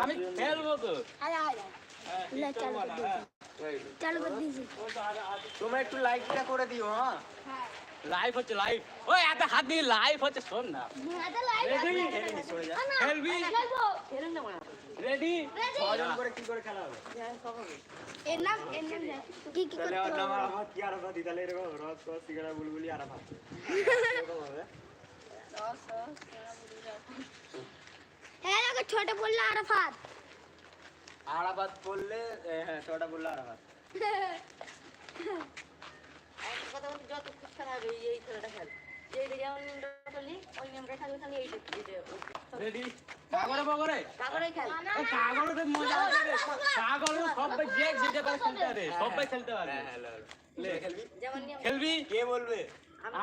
আমি খেলব তোমরা একটু লাইকটা করে দিও হ্যাঁ লাইভ হচ্ছে লাইভ ওই এত হাত দিয়ে লাইভ হচ্ছে শোন না রেডি ছজন কি খেলা হবে এর নাম বুলবুলি আর ভাত হ্যাঁ ছোট বললে আরাফাত। আরাফাত বললে হ্যাঁ ছটা বললে আরাফাত। কথা বলতে যত খুব হবে এই খেলাটা খেল। যে যেমন নিয়মটা করলি ওই নিয়মটা খেলবে খালি এইটা রেডি কাগরে বগরে? তারপরে খেল। কাগরে তো মজা আছে কাগরে সবাই যে যেটা পারে খেলতে পারে সবাই খেলতে পারে হ্যাঁ হ্যালো লে খেলবি খেলবি? কে বলবে?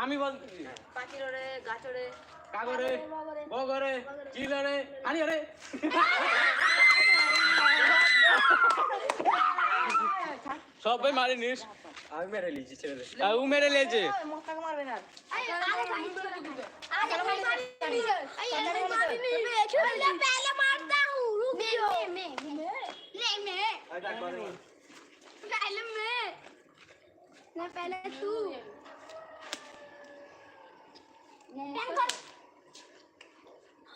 আমি বলতেছি। পাখির ওরে গাছ ওরে। কাগরে বগরে চিলরে আনি রে সবাই মারি নিস আমি মেরে লিছি ছেড়ে দে আর ও মেরে লেছে মক্কাকে মারবে না আরে আরাফাত আরে भाई मारी अरे मारी नहीं मैं पहले पहले मारता हूँ रुक जाओ मैं मैं नहीं मैं আর ডাক করে বল। पहले मैं ना पहले तू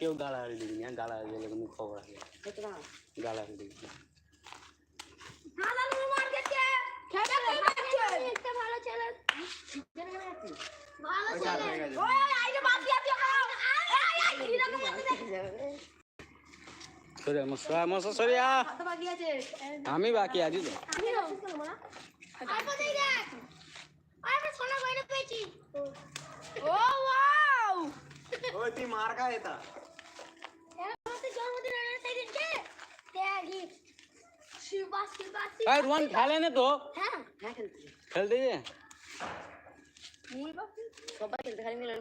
কেউ গালাগালি দিবি না গালাগালি দিলে কোনো খবর আছে গালাগালি দিবি না। আমি বাকি আছি তো। ও ওয়াও! ওই তুই মার খা এটা। এই রোহন খেলে না তো। হ্যাঁ। হ্যাঁ খেলতে যে সবাই খেলতে খালি মিলন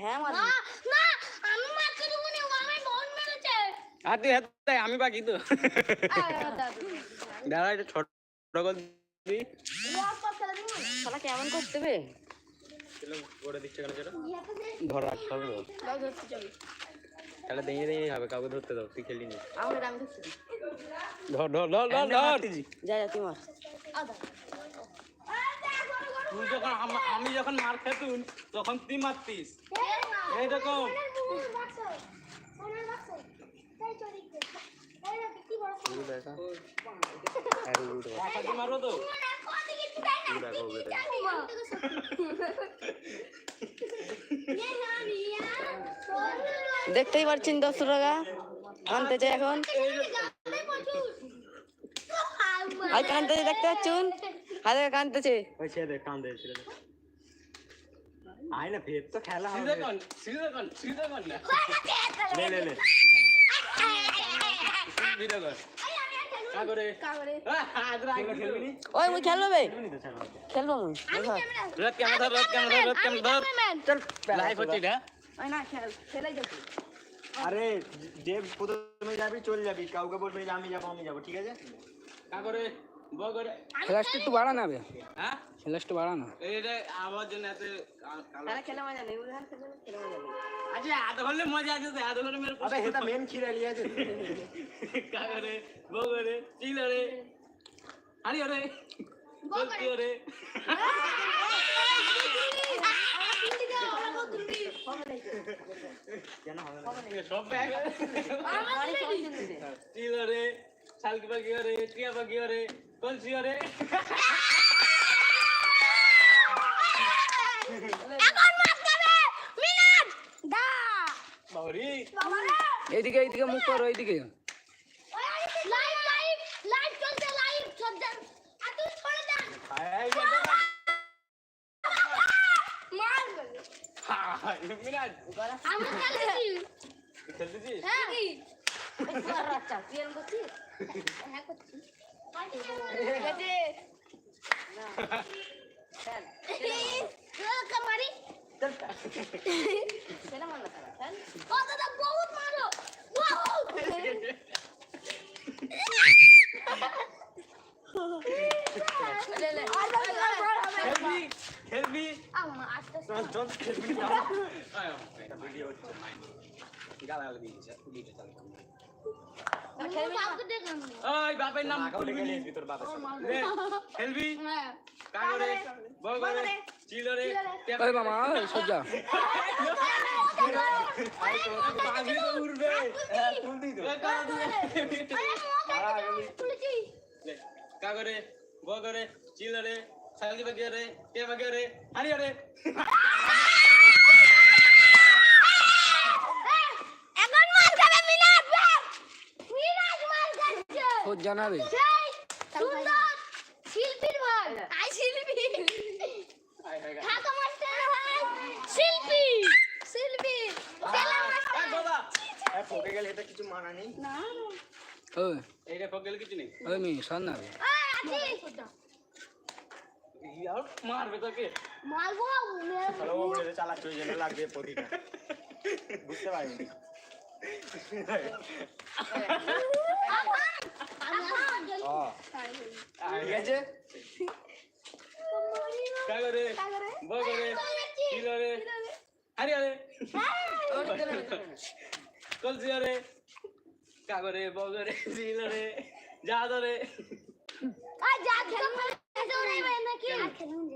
হ্যাঁ মার না না আমি আর বাকি তো। দাঁড়া এটা ছোট শালা কেমন করতে সেটা ধর রাখতে হবে তাহলে দাঁড়িয়ে দাঁড়িয়ে হবে কাউকে ধরতে দাও তুই খেলি নি। আমি ধর ধর ধর ধর ধর। যা যা তুই মার। তুই যখন আমি যখন মার খেতুন তখন তুই মারতিস। এইরকম মারবো তো? দেখতেই পারছেন দশ টাকা আনতে চাই এখন আর কানতেছে দেখতে পাচ্ছুন? হাতে কানতেছে। আয় না ফের তো খেলা হবে। সিধে কন সিধে কন সিধে কন না। খেলবি নি ওই মুই খেলব বে। খেলবি নি তো খেলব মুই রোদ ক্যামেরা ধর রোদ ক্যামেরা ধর রোদ ক্যামেরা ধর চল লাইভ হচ্ছে এটা। ওই না খেল খেলাই যাচ্ছি। আরে যে প্রথমে যাবি চলে যাবি কাউকে বলবি আমি যাব আমি যাব ঠিক আছে? কাগরে। বগরে ফ্ল্যাশটা একটু বাড়া না বে হ্যাঁ? ফ্ল্যাশটা বাড়া না এইটা আমার জন্য এত কা- কালো। তারা খেলে মজা নেই উদাহরণ খেলে খেলে মজা নেই। আচ্ছা এত হলে মজা আছে তো এত হলে মেরে আবে হেতা মেন খিরে লিয়ে আছে। কাগরে বগরে চিলরে। আরে ওরে বলতি ওরে কেন হবে না? সব ব্যাগ। জিনিস চিলরে। শালকি পাখি ওরে টিয়া পাখি ওরে কলসি ওরে এখন মারতে হবে মিনাজ দা। বাবরি। বাবারে। এইদিকে এইদিকে মুখ করো এইদিকে। আমি খেলেছি খেলতেছিস? হ্যাঁ। আচ্ছা তুই এরকম করছিস হ্যাঁ করছি ঠিক আছে না খেল ওই বাপের নাম খেলবি? কাগরে বগরে চিলরে ওই মামা সোজা। তো উড়বে হ্যাঁ তুল তো। এ, কাগজ দিয়ে। আরে মো তুলেছি। লে, কাগরে বগরে চিলরে সালদি বাগেরে তে বাগেরে হারিয়ারে এখন মার খাবে মিনাজ ভাই মিনাজ মার খাচ্ছে সোজা না বে সেই সুন্দর! শিল্পীর ভাই। আই শিল্পী। আয় ঢাকা মাস্টার ভাই। শিল্পী। শিল্পী। ছেলে মাস্টার। বাবা। হ্যাঁ পকে গেলে এটা কিছু মানা নেই। না। ওই এইটা ফকেল কিছু নেই। ওই মেয়ে সর না বে এই আছি। ইয়ার মারবে তোকে। মারবো চালাচ্ছ ওই জন্য লাগবে প্রতিটা। বুঝতে পারিনি। আছে কাগরে বগরে কাগরে বগরে জাদরে আর যা ওরে ভাই খেলুন আরে, রসকস রসকস টেনা বলবি মস্ত আমি কর আমি না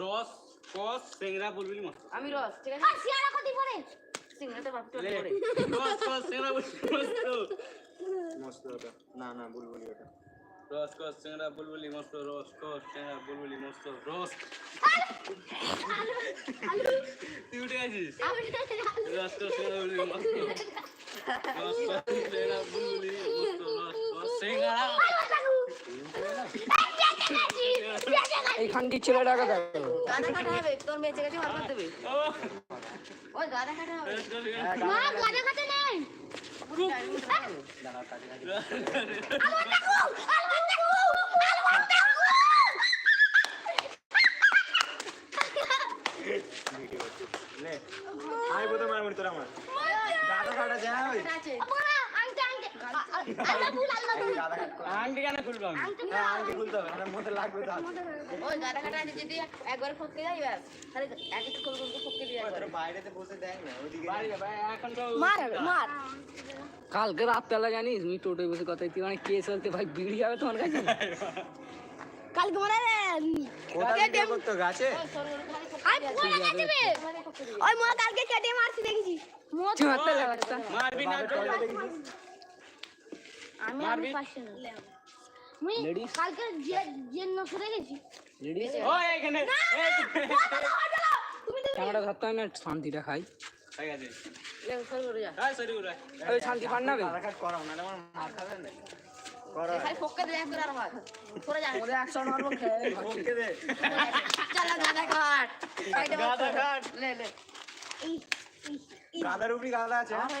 রস কস সেংরা বুলবুলি মস্ত আমি রস ঠিক আছে? আর শিয়ারা কতি পড়ে সিংহাতে বাপটা পড়ে রস কস সেংরা বুলবুলি মস্ত। মস্ত ওটা। না না বুলবুলি ওটা। রস কস সেংরা বুলবুলি মস্ত রস কস সেংরা বুলবুলি মস্ত রস। তুই উঠে আছিস রস কস সেংরা বুলবুলি মস্ত রস। কস সেংরা বুলবুলি মস্ত রস কস সেংরা। এইখানটি ছেলেটাকে দেখো গাদা কাটা হবে তোর মেয়ে চেকাতে মার করে দেবে ও ওই গাদা কাটা হবে হ্যাঁ, মা গানে খাতে নাই আমি প্রথম মারবি তোর আমার দাদা কাটা যায় আংটা কেন খুলবো আমি আংটি খুলতে হবে না মধ্যে লাগবে তো ওই গাদা কাটা যদি একবার ফটকে যাই ব্যাস তাহলে এক একটা করে করে ফটকে দিয়ে একবার বাইরেতে বসে দেখ না ওইদিকে বাড়ি যা ভাই এখন তো মার মার কালকে রাতবেলা জানিস আমি টোটোয় বসে কথা তুই মানে কে চলতে ভাই বিড়ি যাবে তোমার কাছে? কালকে মনে কোথায় ভিডিও করতো গাছে? আই পুরো কাটবে ওই মা কালকে কেটে মারছি দেখেছি মারবি না আমি আমি পাশে না আমি কালকে যে যে নসরে গেছি। রেডি ও এখানে। তুমি তো ক্যামেরা ধরতে হয় না শান্তিটা খাই। ঠিক আছে। হ্যাঁ শান্তি পান না করাও না আমার মার খাবে না। গাদার উপরি গাদা আছে আমার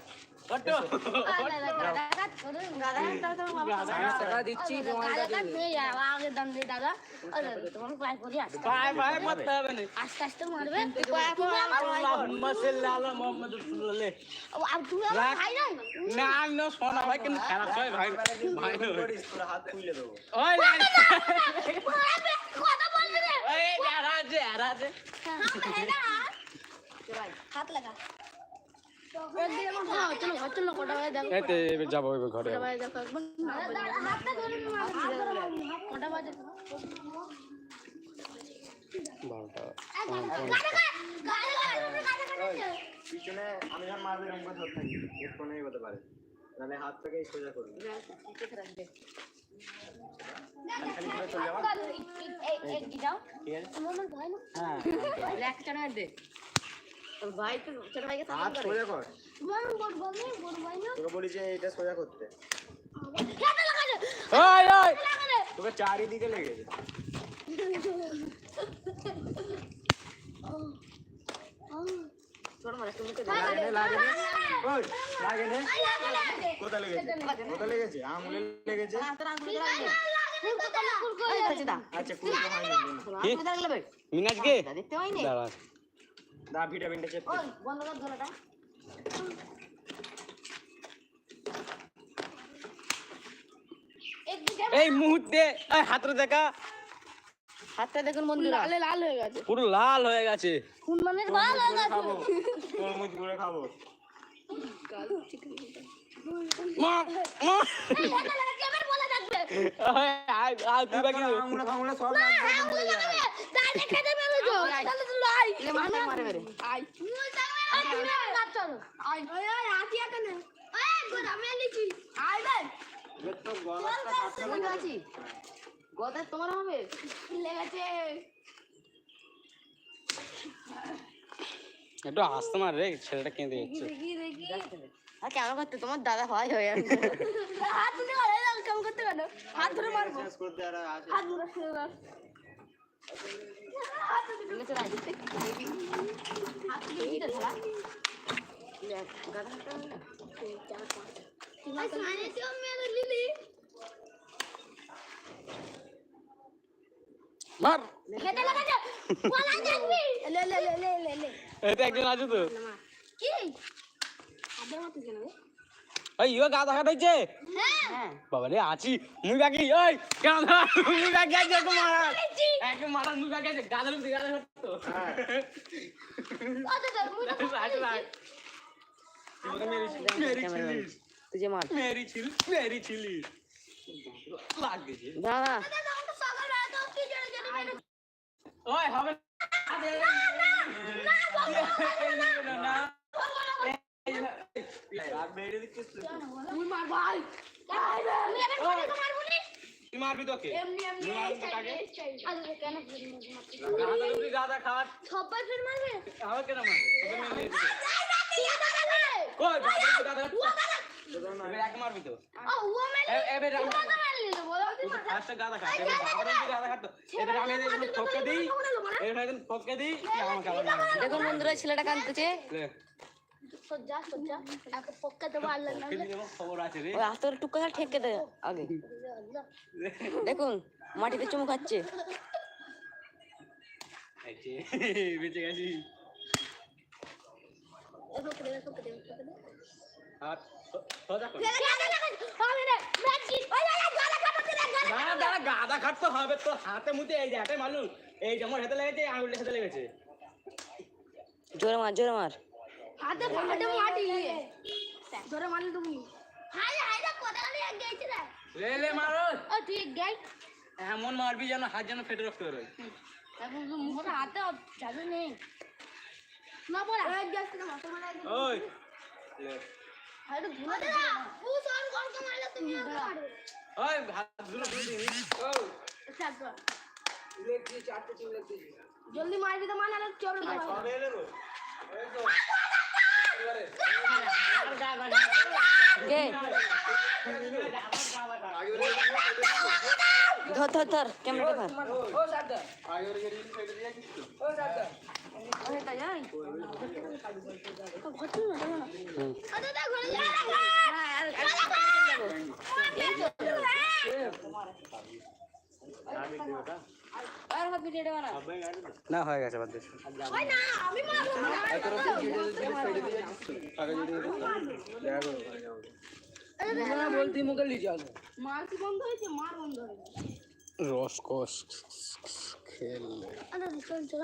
আসতে আস্তে মারবে। না না সোনা ভাই কিন্তু খারাপ হয় ভাই ভাই হাত খুলে দেবো। ওই কথা বলবি রে ওই আরাজে আরাজে হাত লাগা। যাব, এবার ঘরে বারোটা পিছনে আমি যখন মারবো এরকম করে ধরে থাকি এর ফোনে হতে পারে নাহলে হাত থেকে সোজা করবি ঠিক আছে ভাই তো ছোট ভাইকে হাত করে। সোজা কর। তোকে বলি যে এটা সোজা করতে। ওই ওই তোকে চারিদিকে ছোট মানে তুমি তো লাগে লাগে ওই লাগে নে। কোথায় লেগেছে? কোথায় লেগেছে? আঙুলে লাগবে। আচ্ছা লাগবে। মিনাজকে? দেখতে পাইনি? দাঁড়া। দা ভিটামিনটা চেক কর। বন্ধ কর ধরাটা। এই মুহূর্তে এই হাতটা দেখা। হাতটা দেখুন বন্ধুরা। লালে লাল হয়ে গেছে। পুরো লাল হয়ে গেছে। হুনমানের লাল হয়ে গেছে। তরমুজ করে খাব। মা মা। কেমন বলে থাকবে আয় আয় তুই বাকি আঙুলে ফাঙুলে সব লাগবে বলে যাবে তাই দেখে দেবে তো গোদা পারছি গদা তোমার হবে? লেগেছে। একটু আসতে মার রে ছেলেটা কেঁদে যাচ্ছে। আর কেমন করতে তোমার দাদা হয় হয়ে যাবে। হাত কেমন করতে কেন হাত ধরে মারবো। হাত ধরে মেরে লিলি মার খেতে লাগাছে বলা দেখবি লে লে লে লে লে লে এটা একজন আছে তো কি আবার মত কেন ওই ইও গাদা হ্যাঁ হ্যাঁ বাবা রে আছি মুই বাকি ওই গাদা মুই বাকি আছে একটু মারা একটু মারা মুই বাকি আছে গাদা লুক গাদা হ্যাঁ তো তুই তো মেরি মেরি ছিল মেরি ছিলিস লাগ গেছে দাদা ওই হবে না নি তুই মারবি তোকে? সবাই ফির আমার কেন এক তো। এবার দেখুন বন্ধুরা ছেলেটা কাঁদতেছে। সজ্জা সজ্জা। একে পক্কা দেবো আল্লাহ ওই হাতে টুকা ঠেকে দে আগে। দেখুন মাটিতে চুমু খাচ্ছে। বেঁচে গেছি। হাত গাদা খাটতে হবে তো হাতে মুতে এই যে হাতে মালু এই যে আমার হাতে লেগেছে আঙুলের সাথে লেগেছে। জোরে মার জোরে মার। হাতে হাতে মাটি ধরে মারলি তুমি হাই হাই দা কথা নিয়ে গেছে রে? লে লে মারো। ও তুই গাই। এমন মারবি যেন হাত যেন ফেটে রক্ত বেরোয়। এখন তো মুখে হাতে যাবে নেই। না বলা। এক গ্যাস মাথা মারা ওই। লে ধুলে ও সন কোন কোন মারলে তুমি ওই হাত ও চারটা জলদি মারবি তো মানালে চলো না সব এলে তো এই তো কে? ধর ধর ধর ক্যামেরা ধর আগের হাত না। হয়ে গেছে বাদ দিস ওই না আমি মারবো না বলতি মুখে লিজে আসবে কি বন্ধ হয়েছে মার বন্ধ রস কস খেল। আরে চল চল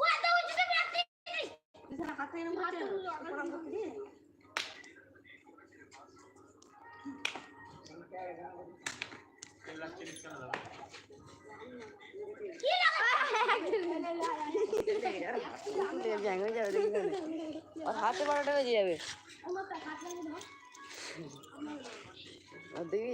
কত হচ্ছে তো ব্যক্তি বিছানা হাত হাতে বারোটা বেজে যাবে। দেখবি